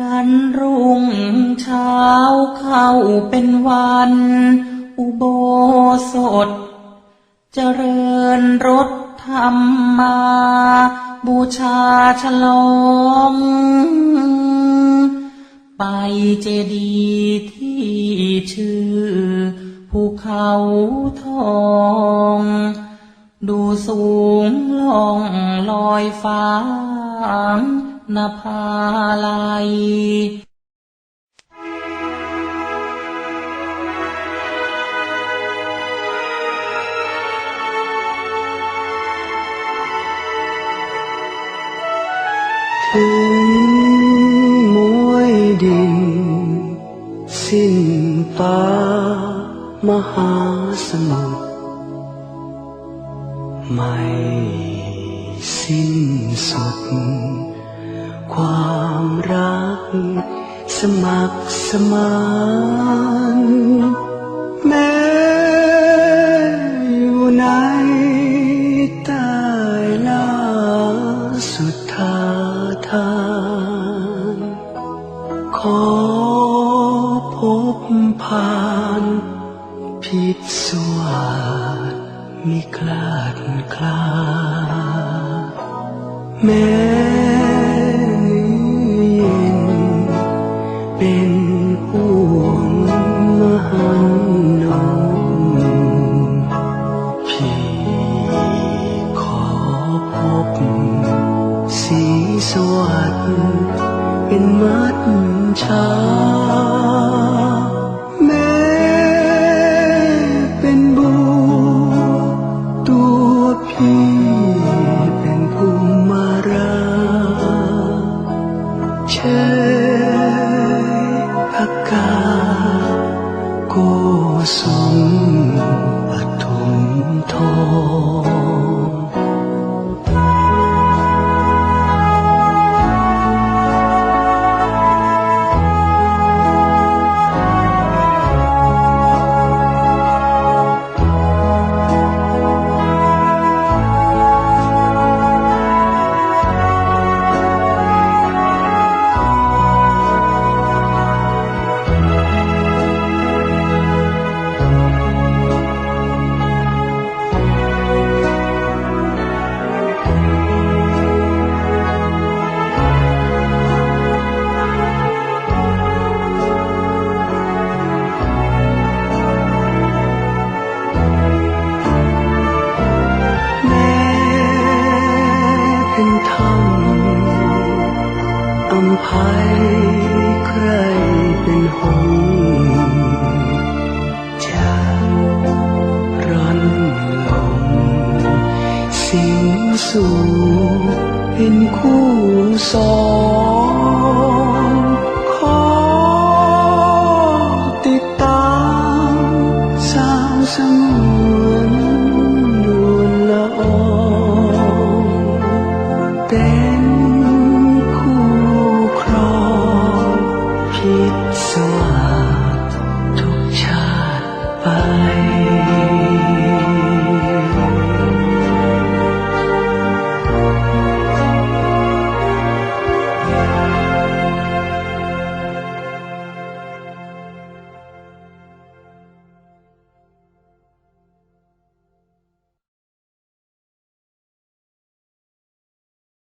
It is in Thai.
รันรุ่งเช้าเข้าเป็นวัน อุโบสถ เจริญรถธรรมมา บูชาฉลองไปเจดีย์ที่ชื่อภูเขาทอง ดูสูงล่องลอยฟ้า นภาลัยถึงมวยดิน สิ้นฟ้ามหาสมุทรไม่สิ้นสุด ความรัก สมัครสมานแม้อยู่ในใต้ล่าสุดทาทานขอพบผ่านผิดสวาดมิคลาดคลาแม้ ห่วงมหันนมพี่ขอพบสีสวัสดิ์เป็นมัดชาากาศโเป็นธรรมอำภัยใครเป็นหงส์จะรันลงสิ่งสูงเป็นคู่สอง